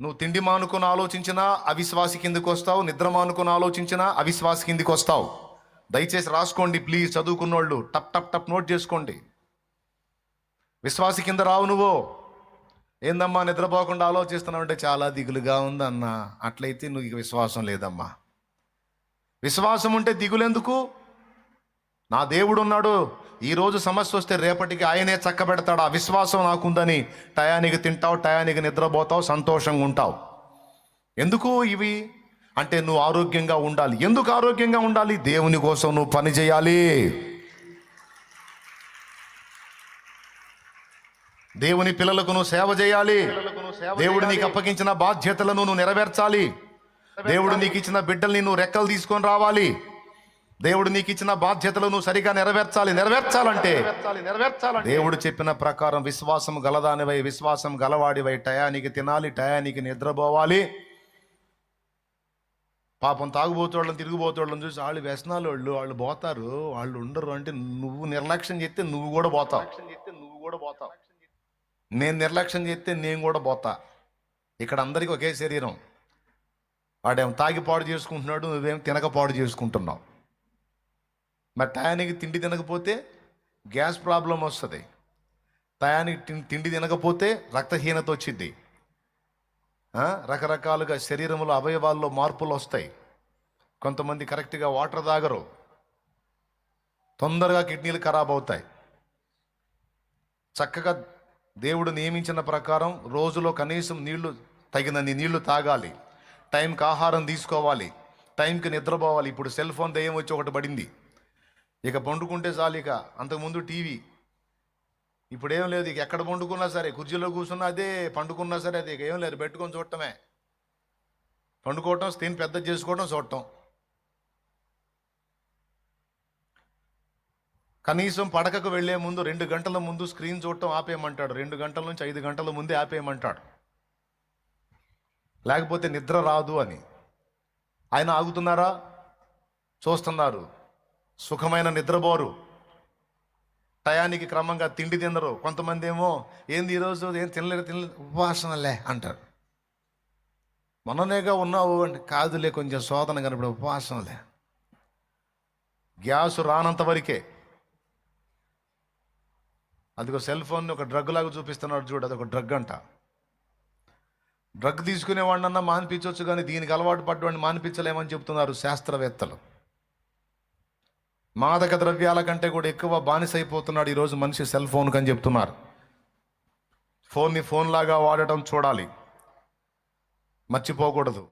నువ్వు తిండి మానుకొని ఆలోచించినా అవిశ్వాసి కిందకు వస్తావు నిద్ర మానుకొని ఆలోచించినా అవిశ్వాసి కిందకి వస్తావు. దయచేసి రాసుకోండి ప్లీజ్ చదువుకున్నోళ్ళు. టప్ టప్ టప్ నోట్ చేసుకోండి. విశ్వాసి కింద రావు నువ్వు. ఏందమ్మా నిద్రపోకుండా ఆలోచిస్తున్నావు అంటే చాలా దిగులుగా ఉందన్న. అట్లయితే నువ్వు ఇక విశ్వాసం లేదమ్మా. విశ్వాసం ఉంటే దిగులెందుకు? నా దేవుడు ఉన్నాడు ఈరోజు సమస్య వస్తే రేపటికి ఆయనే చక్కబెడతాడు. ఆ విశ్వాసం నాకుందని టయానికి తింటావు టయానికి నిద్రపోతావు సంతోషంగా ఉంటావు. ఎందుకు ఇవి? అంటే నువ్వు ఆరోగ్యంగా ఉండాలి. ఎందుకు ఆరోగ్యంగా ఉండాలి? దేవుని కోసం నువ్వు పని చేయాలి. దేవుని పిల్లలకు నువ్వు సేవ చేయాలి. దేవుడు నీకు అప్పగించిన బాధ్యతలను నువ్వు నెరవేర్చాలి. దేవుడు నీకు ఇచ్చిన బిడ్డల్ని నువ్వు రెక్కలు తీసుకొని రావాలి. దేవుడు నీకు ఇచ్చిన బాధ్యతలు నువ్వు సరిగా నెరవేర్చాలి నెరవేర్చాలంటే. దేవుడు చెప్పిన ప్రకారం విశ్వాసం గలదానివై విశ్వాసం గలవాడివై టయానికి తినాలి టయానికి నిద్రపోవాలి. పాపం తాగుబోతోళ్ళని తిరిగిపోతోళ్ళని చూసి వాళ్ళు వ్యసనాలు వాళ్ళు వాళ్ళు పోతారు వాళ్ళు ఉండరు అంటే నువ్వు నిర్లక్ష్యం చేస్తే నువ్వు కూడా పోతావు. నువ్వు కూడా పోతావు నేను నిర్లక్ష్యం చేస్తే నేను కూడా పోతా. ఇక్కడ అందరికీ ఒకే శరీరం. వాడేం తాగి పాడు చేసుకుంటున్నాడు నువ్వేం తినక పాడు చేసుకుంటున్నావు. మరి టయానికి తిండి తినకపోతే గ్యాస్ ప్రాబ్లం వస్తుంది. టయానికి తిండి తినకపోతే రక్తహీనత వచ్చింది రకరకాలుగా శరీరంలో అవయవాల్లో మార్పులు వస్తాయి. కొంతమంది కరెక్ట్గా వాటర్ తాగరు. తొందరగా కిడ్నీలు ఖరాబ్ అవుతాయి. చక్కగా దేవుడు నియమించిన ప్రకారం రోజులో కనీసం నీళ్ళు తగినన్ని నీళ్ళు తాగాలి. టైంకి ఆహారం తీసుకోవాలి. టైంకి నిద్రపోవాలి. ఇప్పుడు సెల్ ఫోన్ దయ్యం వచ్చి ఒకటి పడింది. ఇక పండుకుంటే చాలు ఇక. అంతకుముందు టీవీ. ఇప్పుడేం లేదు ఇక ఎక్కడ పండుకున్నా సరే కుర్చీలో కూర్చున్నా అదే పండుకున్నా సరే అది ఇక ఏం లేదు పెట్టుకొని చూడటమే. పండుకోవటం స్క్రీన్ పెద్ద చేసుకోవడం చూడటం. కనీసం పడకకు వెళ్ళే ముందు రెండు గంటల ముందు స్క్రీన్ చూడటం ఆపేయమంటాడు. రెండు గంటల నుంచి ఐదు గంటల ముందే ఆపేయమంటాడు. లేకపోతే నిద్ర రాదు అని. ఆయన ఆగుతున్నారా? చూస్తున్నారు. సుఖమైన నిద్రపోరు. టయానికి క్రమంగా తిండి తినరు. కొంతమంది ఏమో ఏంది ఈరోజు ఏం తినలేరు తినలేదు ఉపవాసనలే అంటారు. మొన్ననేగా ఉన్నావు అంటే కాదులే కొంచెం శోధన కనపడే ఉపవాసనలే గ్యాస్ రానంత వరకే. అదిగో సెల్ ఫోన్ ఒక డ్రగ్ లాగా చూపిస్తున్నాడు చూడు అదొక డ్రగ్ అంట. డ్రగ్ తీసుకునేవాడినన్నా మానిపించవచ్చు కానీ దీనికి అలవాటు పడ్డవాడిని మానిపించలేమని చెప్తున్నారు శాస్త్రవేత్తలు. మాదక ద్రవ్యాల కంటే కూడా ఎక్కువ బానిసైపోతున్నాడు ఈరోజు మనిషి సెల్ ఫోన్ కని చెప్తున్నారు. ఫోన్ని ఫోన్ లాగా వాడటం చూడాలి. మర్చిపోకూడదు.